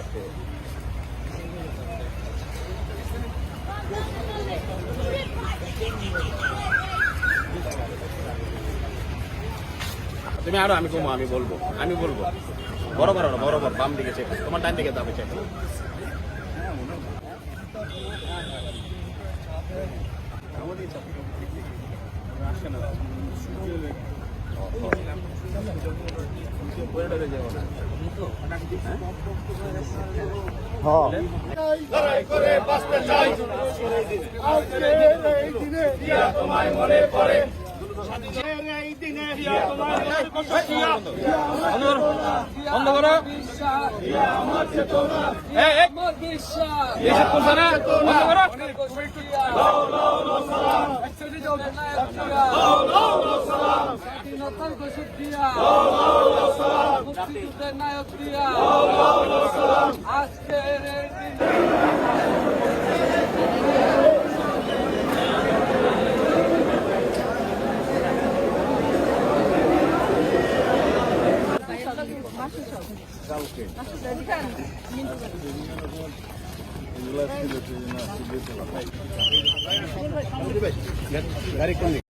আসছে তুমি আরও আমি কমো আমি বলব আমি বলব। বরাবর বরাবর বাম দিকে চেক তোমার ডান দিকে যাবে চেক লড়াই করে বাঁচতে চাই এই দিনে তোমায় মনে পড়ে এই দিনে মনে বন্ধ করো আমার মুক্তিযুদ্ধের নায়ক দিয়া গাড়ি কোন